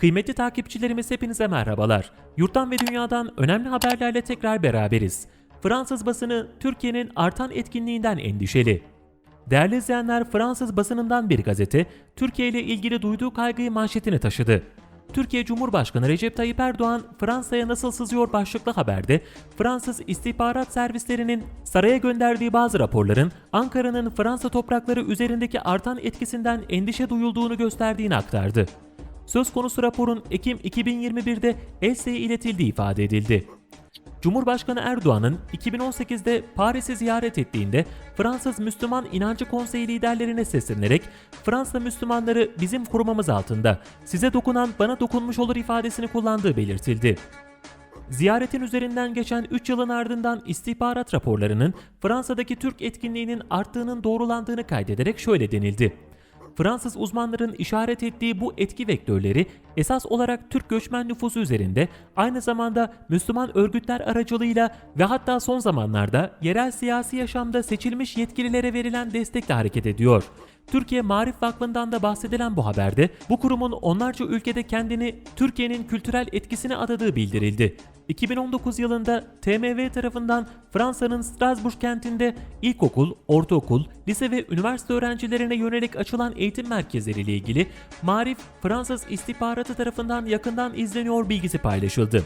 Kıymetli takipçilerimiz hepinize merhabalar. Yurttan ve dünyadan önemli haberlerle tekrar beraberiz. Fransız basını Türkiye'nin artan etkinliğinden endişeli. Değerli izleyenler Fransız basınından bir gazete Türkiye ile ilgili duyduğu kaygıyı manşetine taşıdı. Türkiye Cumhurbaşkanı Recep Tayyip Erdoğan Fransa'ya nasıl sızıyor başlıklı haberde Fransız istihbarat servislerinin saraya gönderdiği bazı raporların Ankara'nın Fransa toprakları üzerindeki artan etkisinden endişe duyulduğunu gösterdiğini aktardı. Söz konusu raporun Ekim 2021'de ELSE'ye iletildiği ifade edildi. Cumhurbaşkanı Erdoğan'ın 2018'de Paris'i ziyaret ettiğinde Fransız Müslüman İnancı Konseyi liderlerine seslenerek Fransa Müslümanları bizim korumamız altında, size dokunan bana dokunmuş olur ifadesini kullandığı belirtildi. Ziyaretin üzerinden geçen 3 yılın ardından istihbarat raporlarının Fransa'daki Türk etkinliğinin arttığının doğrulandığını kaydederek şöyle denildi. Fransız uzmanların işaret ettiği bu etki vektörleri esas olarak Türk göçmen nüfusu üzerinde aynı zamanda Müslüman örgütler aracılığıyla ve hatta son zamanlarda yerel siyasi yaşamda seçilmiş yetkililere verilen destekle hareket ediyor. Türkiye Marif Vakfı'ndan da bahsedilen bu haberde bu kurumun onlarca ülkede kendini Türkiye'nin kültürel etkisine adadığı bildirildi. 2019 yılında TMV tarafından Fransa'nın Strasbourg kentinde ilkokul, ortaokul, lise ve üniversite öğrencilerine yönelik açılan eğitim merkezleriyle ilgili Marif Fransız istihbaratı tarafından yakından izleniyor bilgisi paylaşıldı.